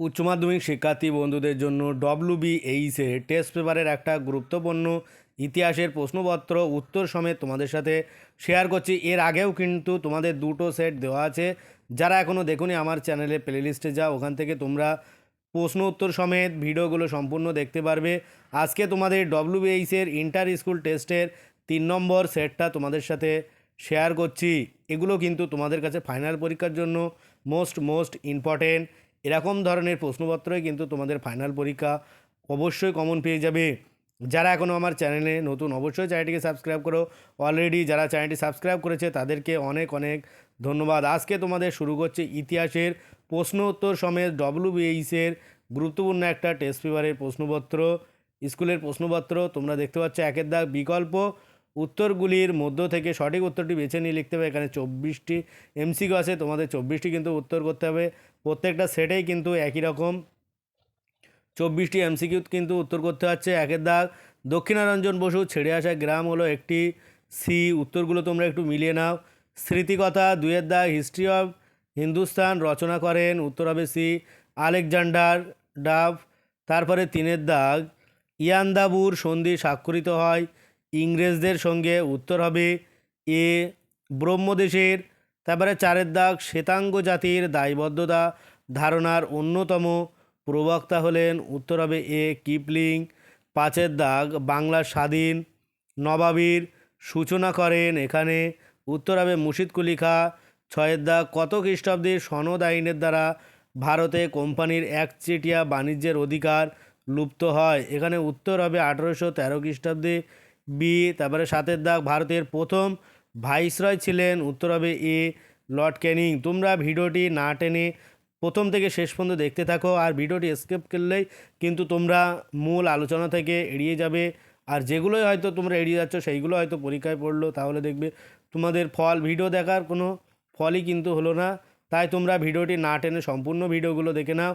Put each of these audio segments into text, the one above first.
উচ্চ মাধ্যমিক শিক্ষার্থী বন্ধুদের জন্য ডব্লিউবি এইসে টেস্ট পেপারের একটা গুরুত্বপূর্ণ ইতিহাসের প্রশ্নপত্র, উত্তর সমেত তোমাদের সাথে শেয়ার করছি। এর আগেও কিন্তু তোমাদের দুটো সেট দেওয়া আছে। যারা এখনও দেখুনি আমার চ্যানেলে প্লেলিস্টে যাও, ওখান থেকে তোমরা প্রশ্ন উত্তর সমেত ভিডিওগুলো সম্পূর্ণ দেখতে পারবে। আজকে তোমাদের ডব্লিউবিএইচের ইন্টার স্কুল টেস্টের তিন নম্বর সেটটা তোমাদের সাথে শেয়ার করছি। এগুলো কিন্তু তোমাদের কাছে ফাইনাল পরীক্ষার জন্য মোস্ট মোস্ট ইম্পর্টেন্ট এরকম ধরনের প্রশ্নপত্রই কিন্তু তোমাদের ফাইনাল পরীক্ষা অবশ্যই কমন পেয়ে যাবে। যারা এখনও আমার চ্যানেলে নতুন, অবশ্যই চ্যানেলটিকে সাবস্ক্রাইব করো। অলরেডি যারা চ্যানেলটি সাবস্ক্রাইব করেছে, তাদেরকে অনেক অনেক ধন্যবাদ। আজকে তোমাদের শুরু করছে ইতিহাসের প্রশ্ন উত্তর সমেত ডব্লিউবিএইচের গুরুত্বপূর্ণ একটা টেস্ট পেপারের প্রশ্নপত্র। স্কুলের প্রশ্নপত্র তোমরা দেখতে পাচ্ছ, একের দাগ বিকল্প। উত্তরগুলির মধ্য থেকে সঠিক উত্তরটি বেছে নিয়ে লিখতে হবে। এখানে চব্বিশটি এমসিকিউ আছে, তোমাদের চব্বিশটি কিন্তু উত্তর করতে হবে। প্রত্যেকটা সেটেই কিন্তু একই রকম। চব্বিশটি এমসিকিউ কিন্তু উত্তর করতে হচ্ছে। একের দাগ, দক্ষিণারঞ্জন বসু ছেড়ে আসা গ্রাম হলো একটি সি উত্তরগুলো তোমরা একটু মিলিয়ে নাও। স্মৃতিকথা দুয়ের দাগ, হিস্ট্রি অফ হিন্দুস্তান রচনা করেন, উত্তর হবে সি আলেকজান্ডার ডাভ তারপরে তিনের দাগ, ইয়ান্দাবুর সন্ধি স্বাক্ষরিত হয় ইংরেজদের সঙ্গে, উত্তর হবে এ ব্রহ্মদেশের তারপরে চারের দাগ শ্বেতাঙ্গ জাতির দায়বদ্ধতা ধারণার অন্যতম প্রবক্তা হলেন উত্তর হবে এ কিপলিং। পাঁচের দাগ বাংলা স্বাধীন নবাবীর সূচনা করেন এখানে। উত্তর হবে মুর্শিদ কুলি খা ছয়ের দাগ কত খ্রিস্টাব্দে সনদ আইনের দ্বারা ভারতে কোম্পানির একচেটিয়া বাণিজ্যের অধিকার লুপ্ত হয়। এখানে উত্তর হবে আঠেরোশো তেরো খ্রিস্টাব্দে বি, তারপরে সাতের দাগ ভারতের প্রথম ভাইসরয় ছিলেন উত্তর হবে এ লর্ড ক্যানিং তোমরা ভিডিওটি না টেনে প্রথম থেকে শেষ পর্যন্ত দেখতে থাকো আর ভিডিওটি স্কেপ করলেই কিন্তু তোমরা মূল আলোচনা থেকে এড়িয়ে যাবে। আর যেগুলোই হয়তো তোমরা এড়িয়ে যাচ্ছ, সেইগুলো হয়তো পরীক্ষায় পড়ল, তাহলে দেখবে তোমাদের ফল ভিডিও দেখার কোনো ফলই কিন্তু হলো না। তাই তোমরা ভিডিওটি না টেনে সম্পূর্ণ ভিডিওগুলো দেখে নাও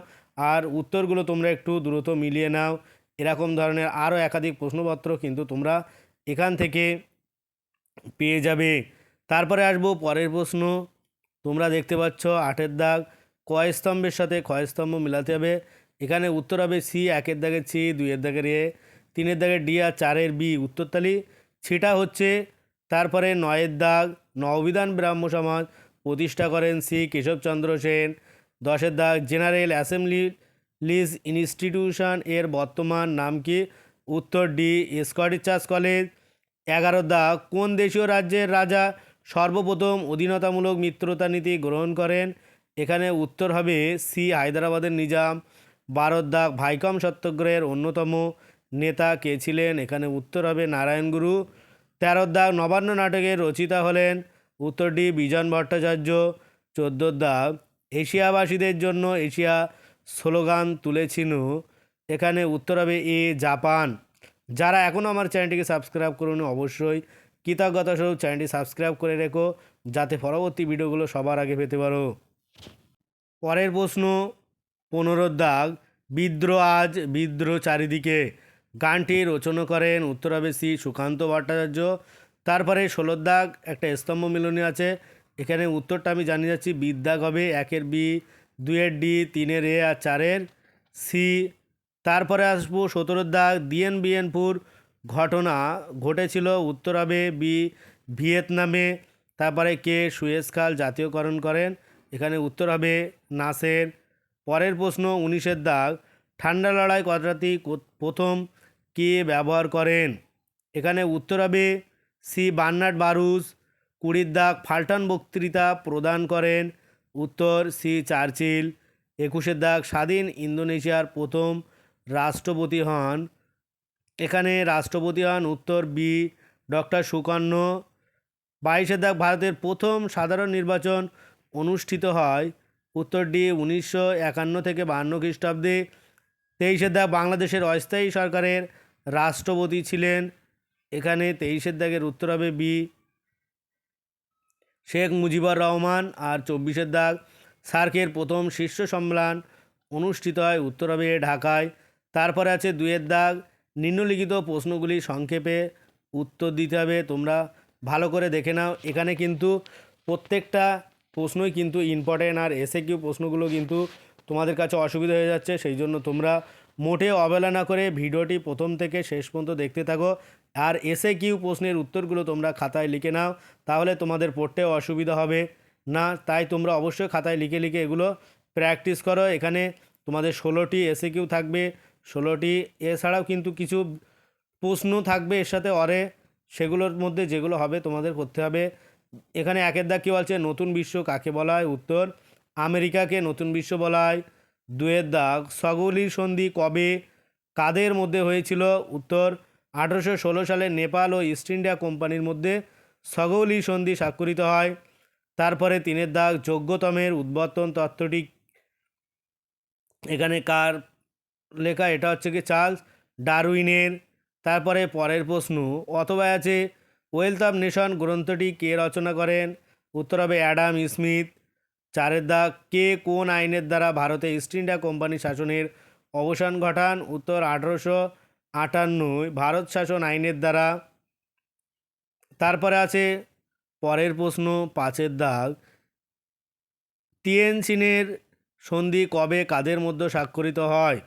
আর উত্তরগুলো তোমরা একটু দ্রুত মিলিয়ে নাও। এরকম ধরনের আরও একাধিক প্রশ্নপত্র কিন্তু তোমরা এখান থেকে পেয়ে যাবে। তারপরে আসব পরের প্রশ্ন। তোমরা দেখতে পাচ্ছ আটের দাগ। কয় স্তম্ভের সাথে ক্ষয় স্তম্ভ মিলাতে হবে? এখানে উত্তর হবে সি, একের দাগের সি, দুইয়ের দাগের এ। তিনের দাগের ডি আর চারের বি উত্তরতালি। সেটা হচ্ছে তারপরে নয়ের দাগ। নববিধান ব্রাহ্ম সমাজ প্রতিষ্ঠা করেন সি কেশবচন্দ্র সেন। দশের দাগ, জেনারেল অ্যাসেম্বলি লিজ ইনস্টিটিউশন এর বর্তমান নাম কি? উত্তর ডি, স্কটিশ চার্চ কলেজ। এগারো দাগ কোন দেশীয় রাজ্যের রাজা সর্বপ্রথম অধীনতামূলক মিত্রতা নীতি গ্রহণ করেন? এখানে উত্তর হবে সি, হায়দ্রাবাদের নিজাম। বারো দাগ ভাইকম সত্যাগ্রহের অন্যতম নেতা কে ছিলেন? এখানে উত্তর হবে নারায়ণ গুরু। তেরো দাগ নবান্ন নাটকের রচিতা হলেন। উত্তর ডি, বিজন ভট্টাচার্য। চোদ্দ দাগ এশিয়াবাসীদের জন্য এশিয়া স্লোগান তুলেছিল এখানে উত্তর হবে এ, জাপান। যারা এখনও আমার চ্যানেলটিকে সাবস্ক্রাইব করুন, অবশ্যই কৃতজ্ঞতা স্বরূপ চ্যানেলটি সাবস্ক্রাইব করে রেখো, যাতে পরবর্তী ভিডিওগুলো সবার আগে পেতে পারো। পরের প্রশ্ন, পনেরো দাগ, বিদ্রোহ আজ, বিদ্রোহ চারিদিকে। গানটি রচনা করেন উত্তর হবে সি সুকান্ত ভট্টাচার্য। তারপরে ষোলোর দাগ, একটা স্তম্ভ মিলনী আছে। এখানে উত্তরটা আমি জানিয়ে যাচ্ছি বিদ্যাগ হবে একের বি দুয়ের ডি, তিনের এ আর চারের সি। তারপরে আসব সতেরোর দাগ দিয়েন বিয়েনপুর ঘটনা ঘটেছিল উত্তর হবে বি ভিয়েতনামে, তারপরে কে সুয়েজ খাল জাতীয়করণ করেন, এখানে উত্তর হবে নাসের। পরের প্রশ্ন, উনিশের দাগ, ঠান্ডা লড়াই কথাটি প্রথম কে ব্যবহার করেন? এখানে উত্তর হবে সি বার্নার্ড বারুস কুড়ির দাগ, ফাল্টন বক্তৃতা প্রদান করেন, উত্তর সি চার্চিল। একুশের দাগ, স্বাধীন ইন্দোনেশিয়ার প্রথম রাষ্ট্রপতি হন। এখানে রাষ্ট্রপতি হন উত্তর বি ডক্টর সুকর্ণ। বাইশের দাগ ভারতের প্রথম সাধারণ নির্বাচন অনুষ্ঠিত হয়। উত্তর ডি উনিশশো একান্ন থেকে বাহান্ন খ্রিস্টাব্দে। তেইশের দাগ বাংলাদেশের অস্থায়ী সরকারের রাষ্ট্রপতি ছিলেন। এখানে তেইশের দাগের উত্তর হবে বি শেখ মুজিবুর রহমান। আর চব্বিশের দাগ সার্কের প্রথম শীর্ষ সম্মেলন অনুষ্ঠিত হয় উত্তর হবে ঢাকায়। তারপরে আছে দুয়ের দাগ। নিম্নলিখিত প্রশ্নগুলি সংক্ষেপে উত্তর দিতে হবে। তোমরা ভালো করে দেখে নাও। এখানে কিন্তু প্রত্যেকটা প্রশ্নই কিন্তু ইম্পর্টেন্ট আর এসে কিউ প্রশ্নগুলো কিন্তু তোমাদের কাছে অসুবিধা হয়ে যাচ্ছে। সেই জন্য তোমরা মোটে অবহেলা না করে ভিডিওটি প্রথম থেকে শেষ পর্যন্ত দেখতে থাকো। আর এসে কিউ প্রশ্নের উত্তরগুলো তোমরা খাতায় লিখে নাও। তাহলে তোমাদের পড়তেও অসুবিধা হবে না। তাই তোমরা অবশ্যই খাতায় লিখে লিখে এগুলো প্র্যাকটিস করো। এখানে তোমাদের ষোলোটি এসে কিউ থাকবে। ষোলোটি, এছাড়াও কিন্তু কিছু প্রশ্ন থাকবে এর সাথে অরে। সেগুলোর মধ্যে যেগুলো হবে তোমাদের করতে হবে। এখানে একের দাগ কী বলছে? নতুন বিশ্ব কাকে বলা হয় উত্তর, আমেরিকাকে নতুন বিশ্ব বলা হয় দুয়ের দাগ সগলির সন্ধি কবে, কাদের মধ্যে হয়েছিল? উত্তর, আঠেরোশো ষোলো সালে নেপাল ও ইস্ট ইন্ডিয়া কোম্পানির মধ্যে সগৌলি সন্ধি স্বাক্ষরিত হয়। তারপরে তিনের দাগ যোগ্যতমের উদ্বর্তন তত্ত্বটি এখানে কার লেখা, এটা হচ্ছে কি চার্লস ডারউইনের। তারপরে পরের প্রশ্ন, অথবা আছে ওয়েলথ অফ নেশন গ্রন্থটি কে রচনা করেন? উত্তর হবে অ্যাডাম স্মিথ। চারের দাগ কে কোন আইনের দ্বারা ভারতে ইস্ট ইন্ডিয়া কোম্পানি শাসনের অবসান ঘটান? উত্তর, আঠারোশো আটান্নয়, ভারত শাসন আইনের দ্বারা। তারপরে আছে, পরের প্রশ্ন, পাঁচের দাগ টিএনসিনের সন্ধি কবে কাদের মধ্যে স্বাক্ষরিত হয়?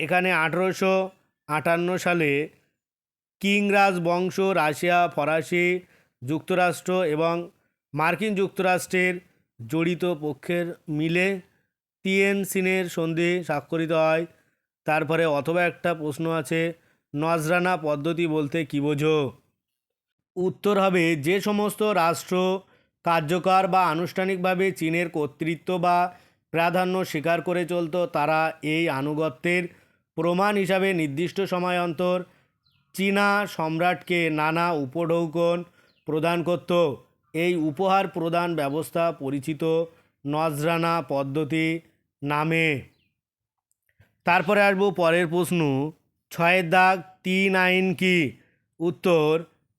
এখানে আঠেরোশো আটান্ন সালে কিংরাজ বংশ রাশিয়া, ফরাসি যুক্তরাষ্ট্র এবং মার্কিন যুক্তরাষ্ট্রের জড়িত পক্ষের মিলে টিএনসিনের সন্ধি স্বাক্ষরিত হয়। তারপরে অথবা একটা প্রশ্ন আছে, নজরানা পদ্ধতি বলতে কী বোঝো? উত্তর হবে, যে সমস্ত রাষ্ট্র কার্যকর বা আনুষ্ঠানিকভাবে চীনের কর্তৃত্ব বা প্রাধান্য স্বীকার করে চলতো, তারা এই আনুগত্যের প্রমাণ হিসাবে নির্দিষ্ট সময় অন্তর চীনা সম্রাটকে নানা উপঢৌকন প্রদান করত। এই উপহার প্রদান ব্যবস্থা পরিচিত নজরানা পদ্ধতি নামে। তারপরে আসব পরের প্রশ্ন। ছয়ের দাগ তিন আইন কি? উত্তর,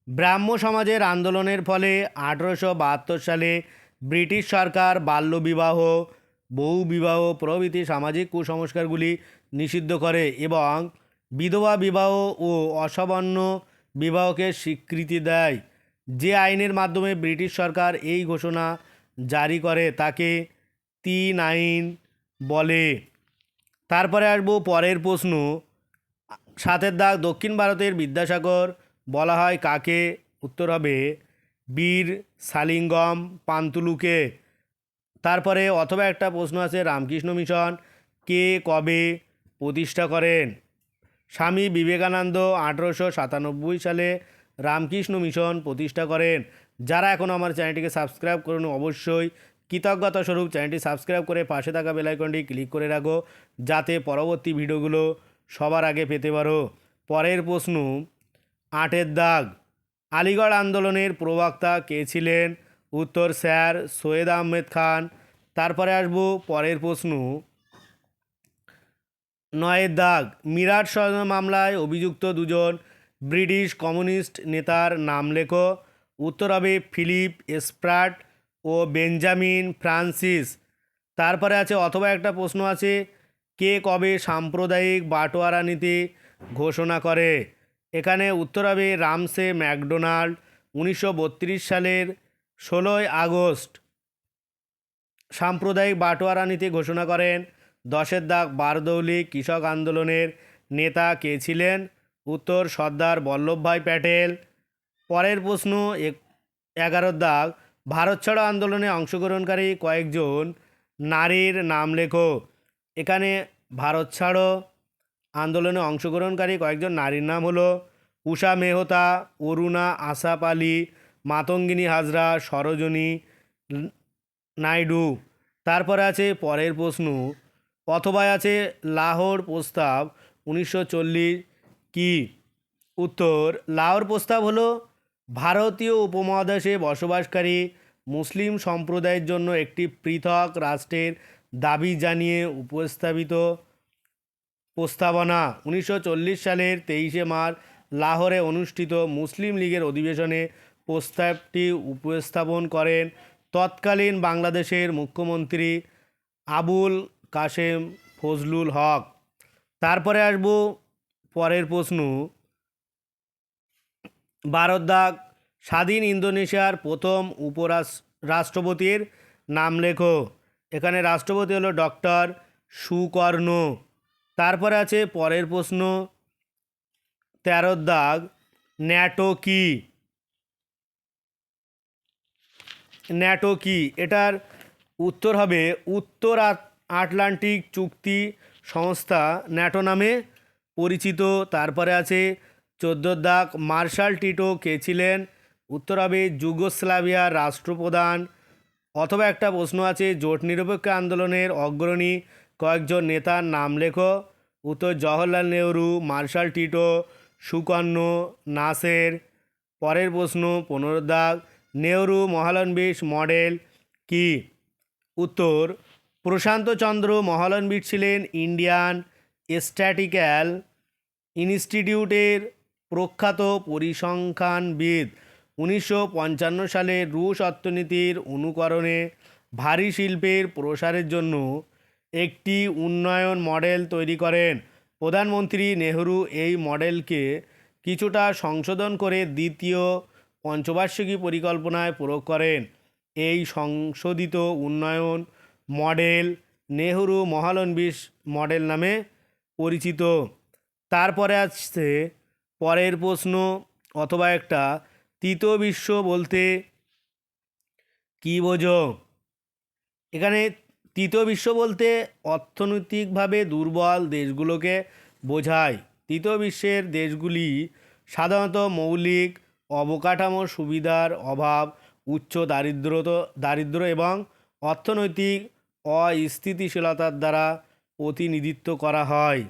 ব্রাহ্ম সমাজের আন্দোলনের ফলে আঠেরোশো বাহাত্তর সালে ব্রিটিশ সরকার বাল্যবিবাহ বহু বিবাহ প্রভৃতি সামাজিক কুসংস্কারগুলি নিষিদ্ধ করে এবং বিধবা বিবাহ ও অসবর্ণ বিবাহকে স্বীকৃতি দেয়। যে আইনের মাধ্যমে ব্রিটিশ সরকার এই ঘোষণা জারি করে তাকে তিন আইন বলে। তারপরে আসব পরের প্রশ্ন। সাতের দাগ দক্ষিণ ভারতের বিদ্যাসাগর বলা হয় কাকে? উত্তর হবে বীর সালিঙ্গম পান্তুলুকে। তারপরে অথবা একটা প্রশ্ন আছে, রামকৃষ্ণ মিশন কে কবে প্রতিষ্ঠা করেন? স্বামী বিবেকানন্দ আঠেরোশো সাতানব্বই সালে রামকৃষ্ণ মিশন প্রতিষ্ঠা করেন। যারা এখনও আমার চ্যানেলটিকে সাবস্ক্রাইব করুন অবশ্যই কৃতজ্ঞতা স্বরূপ চ্যানেলটি সাবস্ক্রাইব করে পাশে থাকা বেলাইকনটি ক্লিক করে রাখো, যাতে পরবর্তী ভিডিওগুলো সবার আগে পেতে পারো। পরের প্রশ্ন, আটের দাগ, আলিগড় আন্দোলনের প্রবক্তা কে ছিলেন? উত্তর স্যার সৈয়দ আহমেদ খান। তারপরে আসব পরের প্রশ্ন। নয়ের দাগ, মিরাট ষড়যন্ত্র মামলায় অভিযুক্ত দুজন ব্রিটিশ কমিউনিস্ট নেতার নাম লেখো। উত্তর হবে ফিলিপ স্প্রাট ও বেঞ্জামিন ফ্রান্সিস। তারপরে আছে, অথবা একটা প্রশ্ন আছে, কে কবে সাম্প্রদায়িক বাটোয়ারা নীতি ঘোষণা করে? এখানে উত্তর হবে রামসে ম্যাকডোনাল্ড, উনিশশো বত্রিশ সালের ষোলোই আগস্ট। সাম্প্রদায়িক বাটোয়ারা নীতি ঘোষণা করেন। দশের দাগ বারদৌলি কৃষক আন্দোলনের নেতা কে ছিলেন? উত্তর সর্দার বল্লভভাই প্যাটেল। পরের প্রশ্ন এগারোর দাগ ভারত ছাড়ো আন্দোলনে অংশগ্রহণকারী কয়েকজন নারীর নাম লেখো। এখানে ভারত ছাড়ো আন্দোলনে অংশগ্রহণকারী কয়েকজন নারীর নাম হলো উষা মেহতা, অরুণা আসাপ আলী মাতঙ্গিনী হাজরা, সরোজনী, নাইডু। তারপরে আছে পরের প্রশ্ন। অথবা আছে লাহোর প্রস্তাব উনিশশো চল্লিশ কি? উত্তর, লাহোর প্রস্তাব হলো, ভারতীয় উপমহাদেশে বসবাসকারী মুসলিম সম্প্রদায়ের জন্য একটি পৃথক রাষ্ট্রের দাবি জানিয়ে উপস্থাপিত প্রস্তাবনা। উনিশশো চল্লিশ সালের তেইশে মার্চ লাহোরে অনুষ্ঠিত মুসলিম লীগের অধিবেশনে প্রস্তাবটি উপস্থাপন করেন তৎকালীন বাংলাদেশের মুখ্যমন্ত্রী আবুল কাশেম ফজলুল হক। তারপরে আসব পরের প্রশ্ন। ভারত দাগ স্বাধীন ইন্দোনেশিয়ার প্রথম উপরাস রাষ্ট্রপতির নাম লেখো। এখানে রাষ্ট্রপতি হলো ডক্টর সুকর্ণ। তারপরে আছে পরের প্রশ্ন। তেরোর দাগ ন্যাটো কি? ন্যাটো কি? এটার উত্তর হবে উত্তর আট- আটলান্টিক চুক্তি সংস্থা ন্যাটো নামে পরিচিত। তারপরে আছে চোদ্দোর দাগ মার্শাল টিটো কে ছিলেন? উত্তর হবে যুগোস্লাভিয়ার রাষ্ট্রপ্রধান। অথবা একটা প্রশ্ন আছে, জোট নিরপেক্ষ আন্দোলনের অগ্রণী কয়েকজন নেতার নাম লেখো। উত্তর, Jawaharlal Nehru, Marshal Tito, Sukarno Nasser. পরের প্রশ্ন, পনেরো দাগ নেহরু মহালনবিশ মডেল কি? উত্তর প্রশান্তচন্দ্র মহালনবিশ ছিলেন ইন্ডিয়ান স্ট্যাটিক্যাল ইনস্টিটিউটের প্রখ্যাত পরিসংখ্যানবিদ। উনিশশো পঞ্চান্ন সালে রুশ অর্থনীতির অনুকরণে ভারী শিল্পের প্রসারের জন্য একটি উন্নয়ন মডেল তৈরি করেন। প্রধানমন্ত্রী নেহরু এই মডেলকে কিছুটা সংশোধন করে দ্বিতীয় পঞ্চবার্ষিকী পরিকল্পনায় প্রয়োগ করেন। এই সংশোধিত উন্নয়ন মডেল নেহরু মহালনবিশ মডেল নামে পরিচিত। তারপরে আসছে পরের প্রশ্ন অথবা একটা তৃতীয় বিশ্ব বলতে কী বোঝো? এখানে তৃতীয় বিশ্ব বলতে অর্থনৈতিকভাবে দুর্বল দেশগুলোকে বোঝায়। তৃতীয় বিশ্বের দেশগুলি সাধারণত মৌলিক অবকাঠামো সুবিধার অভাব, উচ্চ দারিদ্রত, দারিদ্র এবং অর্থনৈতিক অস্থিতিশীলতার দ্বারা প্রতিনিধিত্ব করা হয়।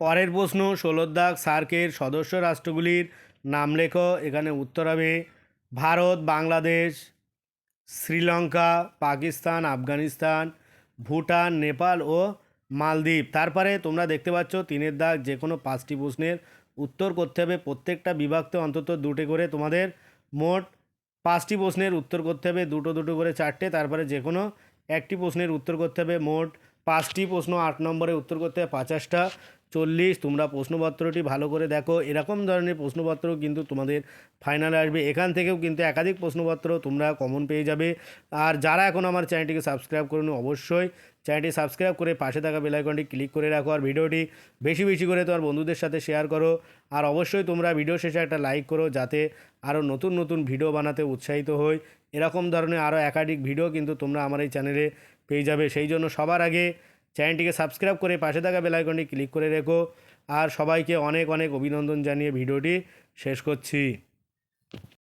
পরের প্রশ্ন, ষোলোর দাগ সার্কের সদস্য রাষ্ট্রগুলির নাম লেখো এখানে উত্তর হবে। ভারত, বাংলাদেশ, শ্রীলঙ্কা, পাকিস্তান, আফগানিস্তান, ভুটান, নেপাল ও মালদ্বীপ। তারপরে তোমরা দেখতে পাচ্ছ, তিনের দাগ যে কোনো পাঁচটি প্রশ্নের উত্তর করতে হবে। প্রত্যেকটা বিভাগতে অন্তত দুটো করে তোমাদের মোট পাঁচটি প্রশ্নের উত্তর করতে হবে। দুটো দুটো করে চারটে, তারপরে যে কোনো একটি প্রশ্নের উত্তর করতে হবে। মোট পাঁচটি প্রশ্ন আট নম্বরে উত্তর করতে হবে পঞ্চাশটা চল্লিশ। তোমরা প্রশ্নপত্রটি ভালো করে দেখো। এরকম ধরনের প্রশ্নপত্র কিন্তু তোমাদের ফাইনালে আসবে। এখান থেকেও কিন্তু একাধিক প্রশ্নপত্র তোমরা কমন পেয়ে যাবে। আর যারা এখন আমার চ্যানেলটিকে সাবস্ক্রাইব করুন, অবশ্যই চ্যানেলটি সাবস্ক্রাইব করে পাশে থাকা বেল আইকনটি ক্লিক করে রাখো। আর ভিডিওটি বেশি বেশি করে তোমার বন্ধুদের সাথে শেয়ার করো। আর অবশ্যই তোমরা ভিডিও শেষে একটা লাইক করো, যাতে আরও নতুন নতুন ভিডিও বানাতে উৎসাহিত হই। এরকম ধরনের আরও একাধিক ভিডিও কিন্তু তোমরা আমার এই চ্যানেলে পেয়ে যাবে। সেই জন্য সবার আগে চ্যানেলটিকে সাবস্ক্রাইব করে পাশে থাকা বেলাইকনটি ক্লিক করে রেখো। আর সবাইকে অনেক অনেক অভিনন্দন জানিয়ে ভিডিওটি শেষ করছি।